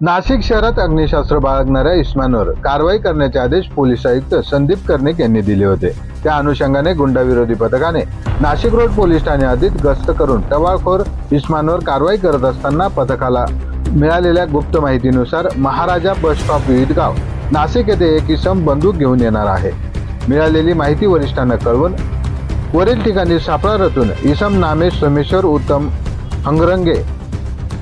नाशिक शहरात अग्निशास्त्र बाळगणाऱ्या इस्मानवर कारवाई करण्याचे आदेश पोलीस आयुक्त संदीप कर्णिक यांनी दिले होते. त्या अनुषंगाने गुंडाविरोधी पथकाने नाशिक रोड पोलीस ठाणे आधीत गस्त करून टवाळखोर इस्मानवर कारवाई करत असताना पथकाला मिळालेल्या गुप्त माहितीनुसार महाराजा बस स्टॉप विविधगाव नाशिक येथे एक इसम बंदूक घेऊन येणार आहे. मिळालेली माहिती वरिष्ठांना कळवून वरील ठिकाणी सापळा रचून इसम नामे सोमेश्वर उत्तम हंगरंगे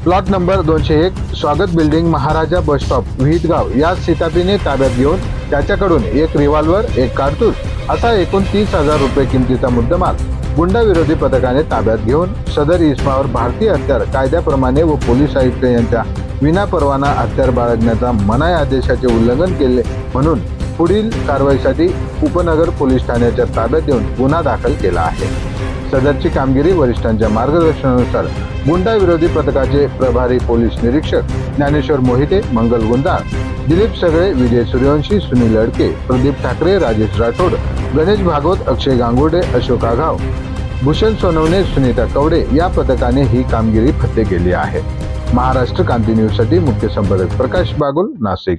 प्लॉट नंबर दोनशे एक स्वागत बिल्डिंग महाराजा बस स्टॉप विहितगाव. या सीतापीने ताब्यात घेऊन त्याच्याकडून एक रिव्हॉल्वर एक कारतूस असा एकूण तीस हजार रुपये किमतीचा मुद्देमाल गुंडाविरोधी पथकाने ताब्यात घेऊन सदर इस्मावर भारतीय हत्यार कायद्याप्रमाणे व पोलीस आयुक्त यांच्या विनापरवाना हत्यार बाळगण्याचा मनाई आदेशाचे उल्लंघन केले म्हणून पुढील कारवाईसाठी उपनगर पोलीस ठाण्याच्या ताब्यात देऊन गुन्हा दाखल केला आहे. सदरची कामगिरी वरिष्ठांच्या मार्गदर्शनानुसार गुंडा विरोधी पथकाचे प्रभारी पोलीस निरीक्षक ज्ञानेश्वर मोहिते मंगल गुंदाळ दिलीप सगळे विजय सूर्यवंशी सुनील अडके प्रदीप ठाकरे राजेश राठोड गणेश भागवत अक्षय गांगुर्डे अशोक आघाव भूषण सोनवणे सुनीता कवडे या पथकाने ही कामगिरी फत्ते केली आहे. महाराष्ट्र क्रांती न्यूजसाठी मुख्य संपादक प्रकाश बागुल नाशिक.